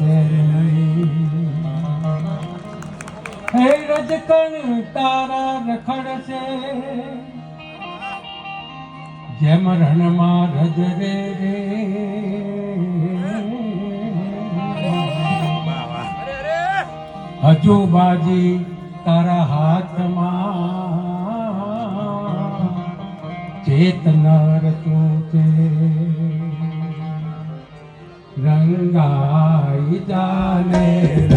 હે રજકણ તારા રખડશે જેમ રણમાં રજ રે હજુ બાજી તારા હાથમાં ચેતનાર તું તે રંગાય Vidane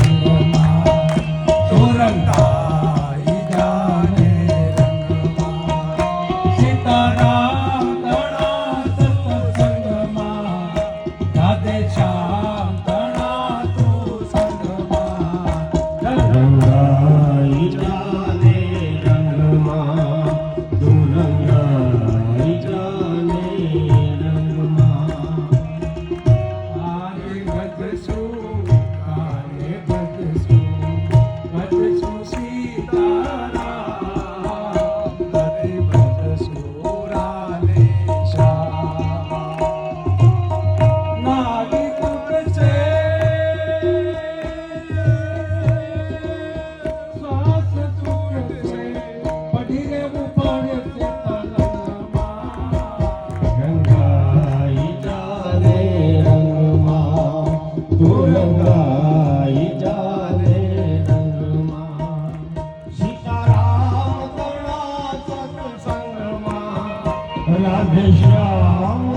Radhe Shyam.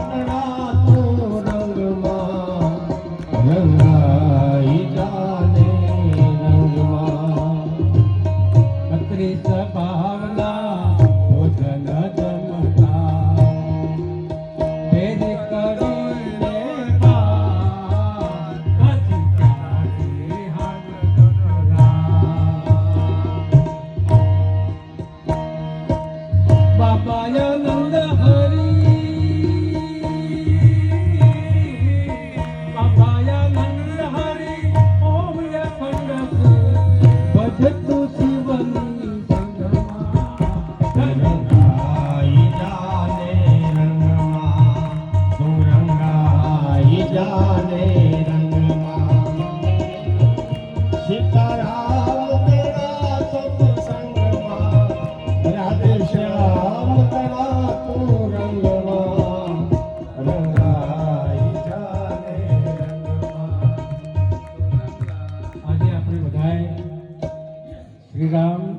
Baba yanında Ram